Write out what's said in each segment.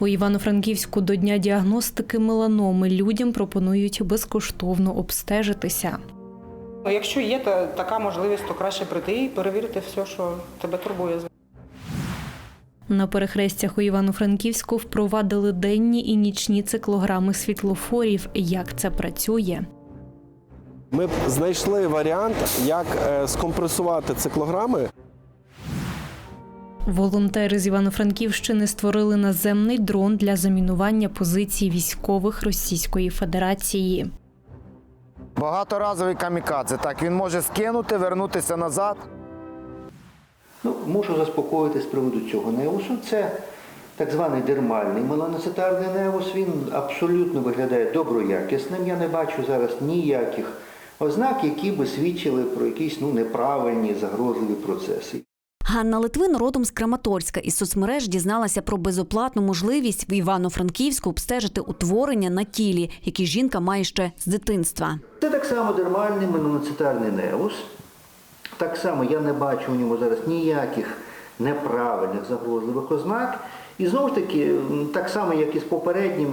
У Івано-Франківську до дня діагностики меланоми людям пропонують безкоштовно обстежитися. Якщо є та, така можливість, то краще прийти і перевірити все, що тебе турбує. На перехрестях у Івано-Франківську впровадили денні і нічні циклограми світлофорів. Як це працює? Ми знайшли варіант, як е, скомпресувати циклограми. Волонтери з Івано-Франківщини створили наземний дрон для замінування позицій військових Російської Федерації. Багаторазовий камікадзе. Так, він може скинути, вернутися назад. Ну, можу заспокоїти з приводу цього неусу. Це так званий дермальний меланоцитарний неус. Він абсолютно виглядає доброякісним. Я не бачу зараз ніяких ознак, які би свідчили про якісь ну, неправильні загрозливі процеси. Ганна Литвин родом з Краматорська із соцмереж дізналася про безоплатну можливість в Івано-Франківську обстежити утворення на тілі, які жінка має ще з дитинства. Це так само дермальний меланоцитарний неус. Так само я не бачу у ньому зараз ніяких неправильних загрозливих ознак. І знову ж таки, так само, як і з попереднім,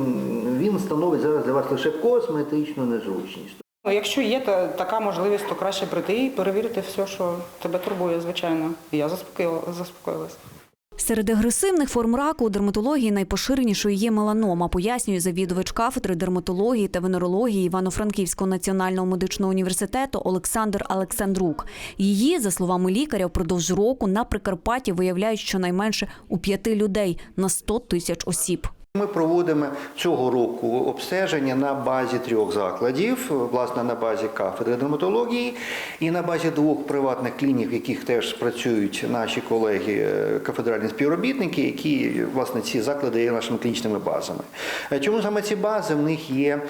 він становить зараз для вас лише косметичну незручність. Якщо є та, така можливість, то краще прийти і перевірити все, що тебе турбує, звичайно. І я заспокоїла, заспокоїлась. Серед агресивних форм раку у дерматології найпоширенішою є меланома, пояснює завідувач кафедри дерматології та венерології Івано-Франківського національного медичного університету Олександр Олександрук. Її, за словами лікаря, впродовж року на Прикарпатті виявляють щонайменше у п'яти людей на 100 тисяч осіб. Ми проводимо цього року обстеження на базі трьох закладів, власне, на базі кафедри дерматології і на базі двох приватних клінік, в яких теж працюють наші колеги, е, кафедральні співробітники, які власне ці заклади є нашими клінічними базами. Е, Чому саме ці бази? В них є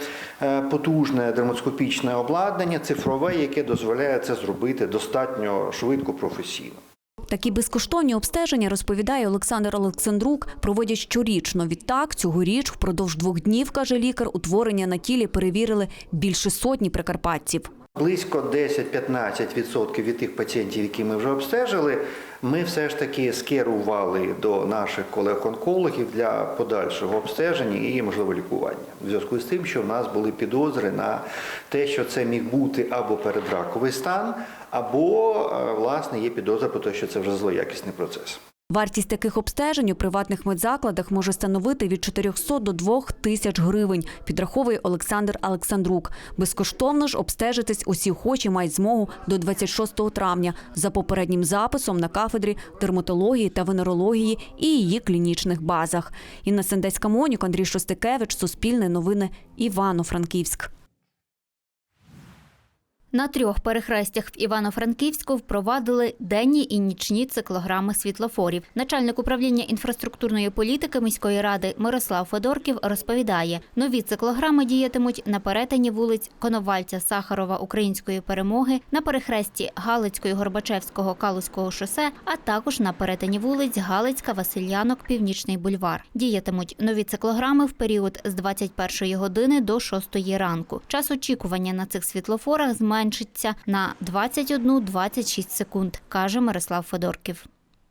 е, потужне дерматоскопічне обладнання, цифрове, яке дозволяє це зробити достатньо швидко, професійно. Такі безкоштовні обстеження, розповідає Олександр Олександрук, проводять щорічно. Відтак, цьогоріч впродовж двох днів, каже лікар, утворення на тілі перевірили більше сотні прикарпатців. Близько 10-15% від тих пацієнтів, які ми вже обстежили, ми все ж таки скерували до наших колег-онкологів для подальшого обстеження і можливо лікування. В зв'язку з тим, що в нас були підозри на те, що це міг бути або передраковий стан, або е, власне є підозра про те, що це вже злоякісний процес. Вартість таких обстежень у приватних медзакладах може становити від 400 до 2 тисяч гривень, підраховує Олександр Олександрук. Безкоштовно ж обстежитись усі охочі мають змогу до 26 травня за попереднім записом на кафедрі дерматології та венерології і її клінічних базах. Інна Сендецька Монюк, Андрій Шостикевич, Суспільне новини, Івано-Франківськ. На трьох перехрестях в Івано-Франківську впровадили денні і нічні циклограми світлофорів. Начальник управління інфраструктурної політики міської ради Мирослав Федорків розповідає, нові циклограми діятимуть на перетині вулиць Коновальця, Сахарова, Української перемоги, на перехресті Галицької, Горбачевського, Калузького шосе, а також на перетині вулиць Галицька, Васильянок, Північний бульвар. Діятимуть нові циклограми в період з 21 години до 6 ранку. Час очікування на цих світлофорах зменшиться на 21-26 секунд, каже Мирослав Федорків.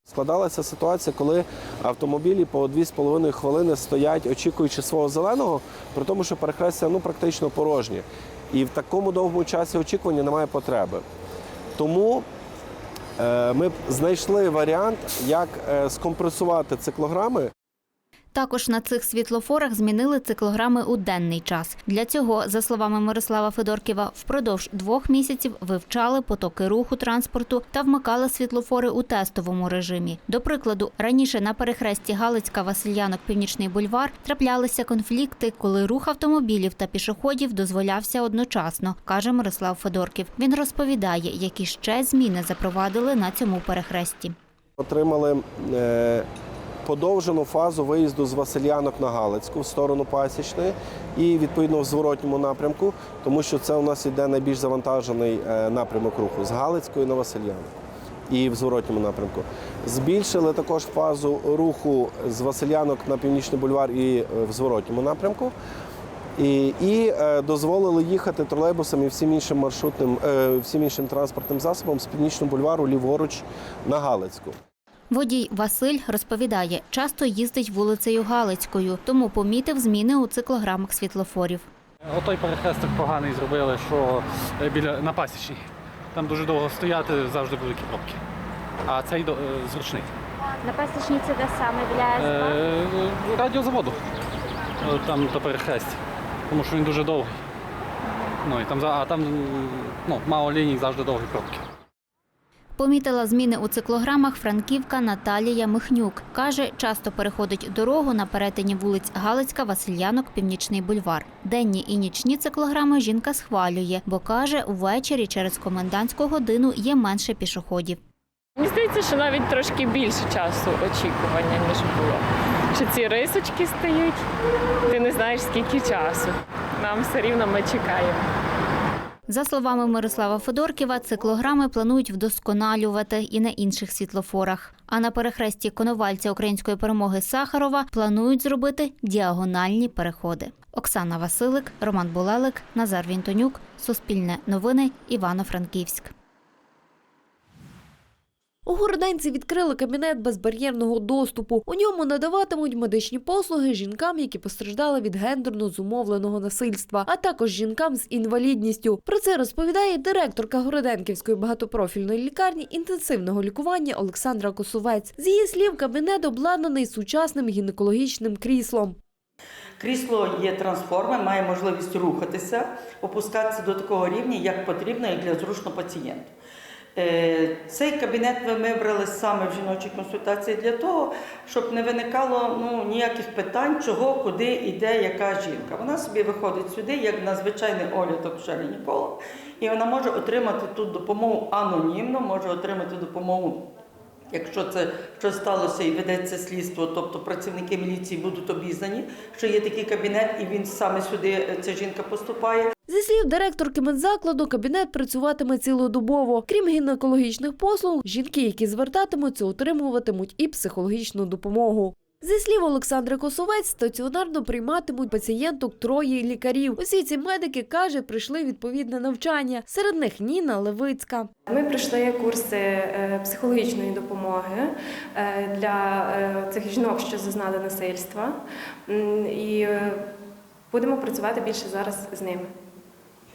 Складалася ситуація, коли автомобілі по 2,5 хвилини стоять, очікуючи свого зеленого, при тому, що перехрестя ну, практично порожні. І в такому довгому часі очікування немає потреби. Тому е, ми знайшли варіант, як е, скомпресувати циклограми. Також на цих світлофорах змінили циклограми у денний час. Для цього, за словами Мирослава Федорківа, впродовж двох місяців вивчали потоки руху транспорту та вмикали світлофори у тестовому режимі. До прикладу, раніше на перехресті Галицька, Васильянок, Північний бульвар траплялися конфлікти, коли рух автомобілів та пішоходів дозволявся одночасно, каже Мирослав Федорків. Він розповідає, які ще зміни запровадили на цьому перехресті. Отримали е, подовжену фазу виїзду з Васильянок на Галицьку в сторону Пасічної і відповідно в зворотньому напрямку, тому що це у нас іде найбільш завантажений е, напрямок руху з Галицької на Васильянок. І в зворотньому напрямку збільшили також фазу руху з Василянок на північний бульвар і е, в зворотньому напрямку. І, і е, дозволили їхати тролейбусам і всім іншим маршрутним, всім іншим транспортним засобам з північного бульвару ліворуч на Галицьку. Водій Василь розповідає, часто їздить вулицею Галицькою, тому помітив зміни у циклограмах світлофорів. Отой перехресток поганий зробили, що е, біля на пасічній. Там дуже довго стояти, завжди великі пробки. А цей до- е, зручний. На пасічні це де саме біля Е, радіозаводу. Е, Там до перехрестя. Тому що він дуже довгий. Ну і там а там ну, мало ліній, завжди довгі пробки. Помітила зміни у циклограмах франківка Наталія Михнюк. Каже, часто переходить дорогу на перетині вулиць Галицька, Васильянок, Північний бульвар. Денні і нічні циклограми жінка схвалює, бо каже, увечері через комендантську годину є менше пішоходів. Мені здається, що навіть трошки більше часу очікування, ніж було. Що ці рисочки стають, ти не знаєш скільки часу. Нам все рівно ми чекаємо. За словами Мирослава Федорківа, циклограми планують вдосконалювати і на інших світлофорах. А на перехресті Коновальця української перемоги Сахарова планують зробити діагональні переходи. Оксана Василик, Роман Булелик, Назар Вінтонюк, Суспільне новини, Івано-Франківськ. У Городенці відкрили кабінет безбар'єрного доступу. У ньому надаватимуть медичні послуги жінкам, які постраждали від гендерно зумовленого насильства, а також жінкам з інвалідністю. Про це розповідає директорка Городенківської багатопрофільної лікарні інтенсивного лікування Олександра Косовець. З її слів, кабінет обладнаний сучасним гінекологічним кріслом. Крісло є трансформер, має можливість рухатися, опускатися до такого рівня, як потрібно і для зручно пацієнту. Е, Цей кабінет ми вибрали саме в жіночій консультації для того, щоб не виникало ну, ніяких питань, чого, куди йде яка жінка. Вона собі виходить сюди, як на звичайний огляд акушера-гінеколога, і вона може отримати тут допомогу анонімно, може отримати допомогу Якщо це що сталося і ведеться слідство, тобто працівники міліції будуть обізнані, що є такий кабінет, і він саме сюди е, ця жінка поступає. Зі слів директорки медзакладу, кабінет працюватиме цілодобово. Крім гінекологічних послуг, жінки, які звертатимуться, отримуватимуть і психологічну допомогу. Зі слів Олександри Косовець, стаціонарно прийматимуть пацієнток троє лікарів. Усі ці медики каже, прийшли відповідне навчання. Серед них Ніна Левицька. Ми пройшли курси е, психологічної допомоги е, для е, цих жінок, що зазнали насильства, і будемо працювати більше зараз з ними.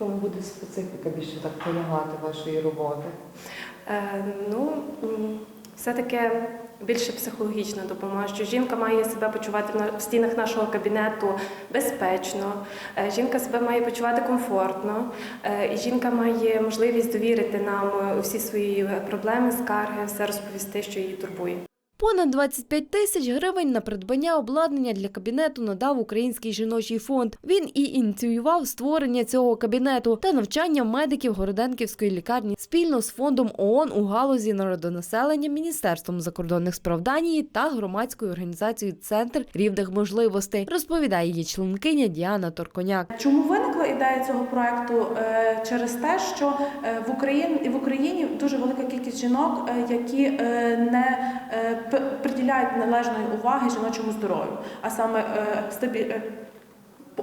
Чому буде специфіка більше так полягати вашої роботи? Е, Ну, все-таки більше психологічна допомога, що жінка має себе почувати в стінах нашого кабінету безпечно, е, жінка себе має почувати комфортно, е, і жінка має можливість довірити нам усі свої проблеми, скарги, все розповісти, що її турбує. Понад 25 тисяч гривень на придбання обладнання для кабінету надав Український жіночий фонд. Він і ініціював створення цього кабінету та навчання медиків Городенківської лікарні спільно з фондом ООН у галузі народонаселення, Міністерством закордонних справ Данії та громадською організацією Центр рівних можливостей, розповідає її членкиня Діана Торконяк. Чому виникла ідея цього проекту? Е, Через те, що е, в Україні в Україні дуже велика кількість жінок, е, які не приділяють належної уваги жіночому здоров'ю, а саме е, е,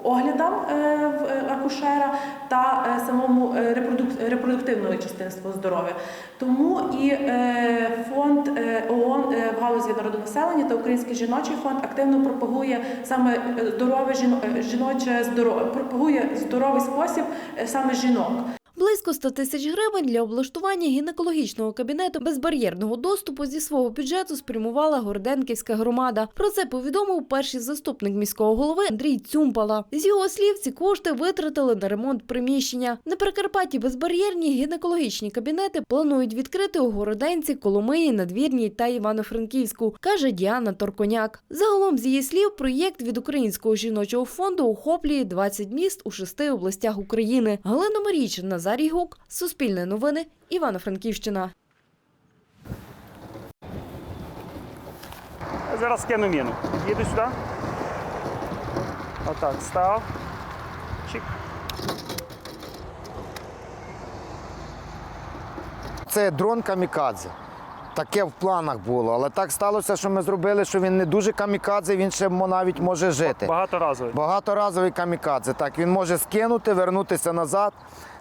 оглядам е, акушера та самому репродук- репродуктивної частини здоров'я. Тому і фонд ООН в галузі народонаселення та Український жіночий фонд активно пропагує саме здорове жіно- жіноче здоров'я, пропагує здоровий спосіб саме жінок. Близько 100 тисяч гривень для облаштування гінекологічного кабінету безбар'єрного доступу зі свого бюджету спрямувала Горденківська громада. Про це повідомив перший заступник міського голови Андрій Цюмпала. З його слів, ці кошти витратили на ремонт приміщення. На Прикарпатті безбар'єрні гінекологічні кабінети планують відкрити у Городенці, Коломиї, Надвірній та Івано-Франківську, каже Діана Торконяк. Загалом, з її слів, проєкт від Українського жіночого фонду охоплює 20 міст у шести областях України. Галина Марійчин, Назарій Гук, Суспільне новини, Івано-Франківщина. Зараз скину міну. Їду сюди. Отак, став. Чик. Це дрон камікадзе. Таке в планах було, але так сталося, що ми зробили, що він не дуже камікадзе, він ще навіть може жити. Багаторазовий. Багаторазовий камікадзе. Так, він може скинути, вернутися назад.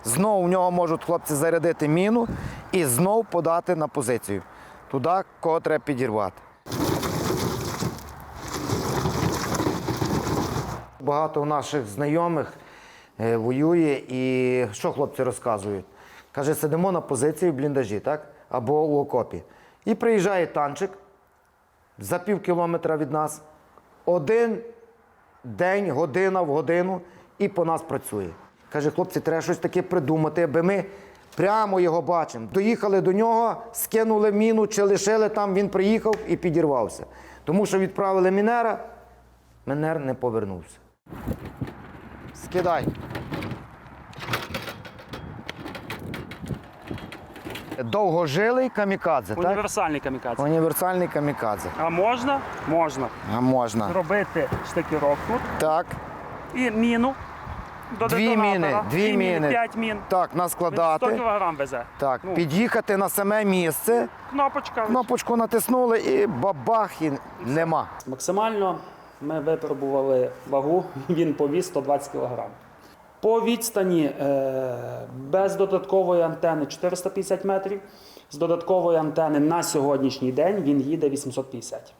Знову в нього можуть хлопці зарядити міну і знов подати на позицію. туди, кого треба підірвати. Багато наших знайомих е, воює і що хлопці розказують? Каже, сидимо на позиції в бліндажі, так? Або у окопі. І приїжджає танчик за пів кілометра від нас. Один день, година в годину, і по нас працює. Каже, хлопці, треба щось таке придумати, аби ми прямо його бачимо. Доїхали до нього, скинули міну чи лишили там, він приїхав і підірвався. Тому що відправили мінера, мінер не повернувся. Скидай. Довгожилий камікадзе, так? Універсальний камікадзе. Універсальний камікадзе. А можна? Можна. А можна. Робити штикіровку Так. і міну. До Дві міни, дві міни. П'ять мін. Так, наскладати. 100 кілограм везе. Так, Ну. під'їхати на саме місце, Кнопочка. кнопочку натиснули і бабах, і нема. Максимально ми випробували вагу, він повіз 120 кг. По відстані е, без додаткової антени 450 метрів, з додаткової антени на сьогоднішній день він їде 850.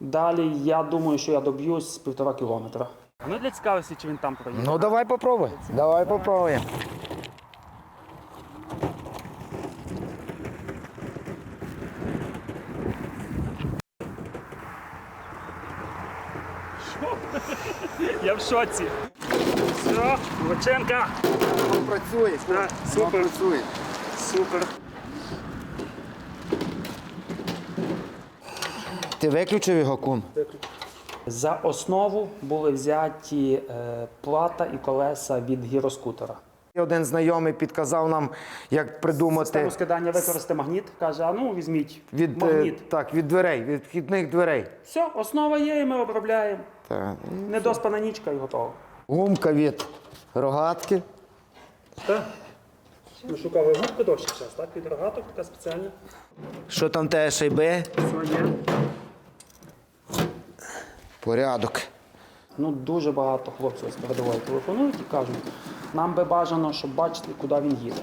Далі я думаю, що я доб'юсь півтора кілометра. Ну для цікавості, чи він там проїде. Ну давай попробуй. Давай попробуємо. Я в шоці. Все, Лученка. Працює, Да, супер. працює. Супер. Ти виключив його кум? За основу були взяті е, плата і колеса від гіроскутера. Один знайомий підказав нам, як придумати Систему скидання використати магніт. Каже, а ну візьміть від, е, магніт. так, від дверей, від вхідних дверей. Все, основа є, і ми обробляємо. Так. Недоспана нічка і готово. Гумка від рогатки. Так. Ми шукали губки довший час, так? Від рогаток, така спеціальна. Що там те шайби? Все є. Порядок. Ну, дуже багато хлопців з передової телефонують і кажуть, нам би бажано, щоб бачити, куди він їде.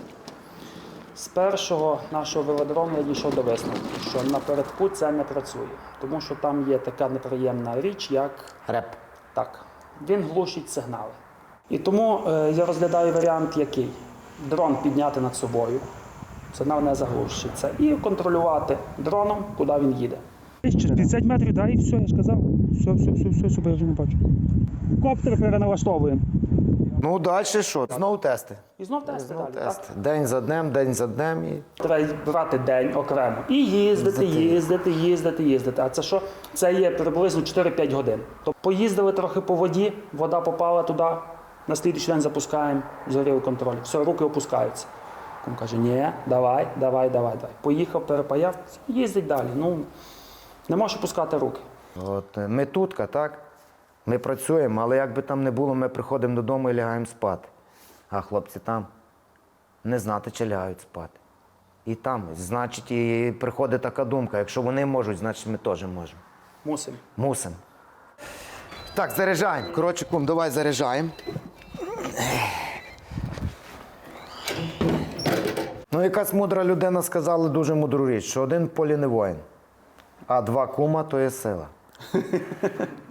З першого нашого велодрому я дійшов до висновку, що напередку це не працює, тому що там є така неприємна річ, як реп. Так, він глушить сигнали. І тому е, я розглядаю варіант, який дрон підняти над собою, сигнал не заглушиться, і контролювати дроном, куди він їде. Через 50 метрів, да, і все, я ж казав. Все, все, все, все, супер, я вже не бачу. Коптер переналаштовуємо. Ну, далі що? Знову тести. І знов тести Знову далі. тести. Так? День за днем, день за днем. І... Треба брати день окремо. І їздити, їздити, їздити, їздити. А це що? Це є приблизно 4-5 годин. Тобто поїздили трохи по воді, вода попала туди, на слідуючий день запускаємо, згоріли контроль. Все, руки опускаються. Кум каже, ні, давай, давай, давай, давай. Поїхав, перепаяв, їздить далі. Ну, не можеш опускати руки. От е, ми тутка, так? Ми працюємо, але як би там не було, ми приходимо додому і лягаємо спати. А хлопці там не знати, чи лягають спати. І там, значить, і приходить така думка, якщо вони можуть, значить ми теж можемо. Мусимо. Мусимо. Так, заряджаємо. Коротше, кум, давай заряджаємо. Ну, якась мудра людина сказала дуже мудру річ, що один в полі не воїн, а два кума то є сила.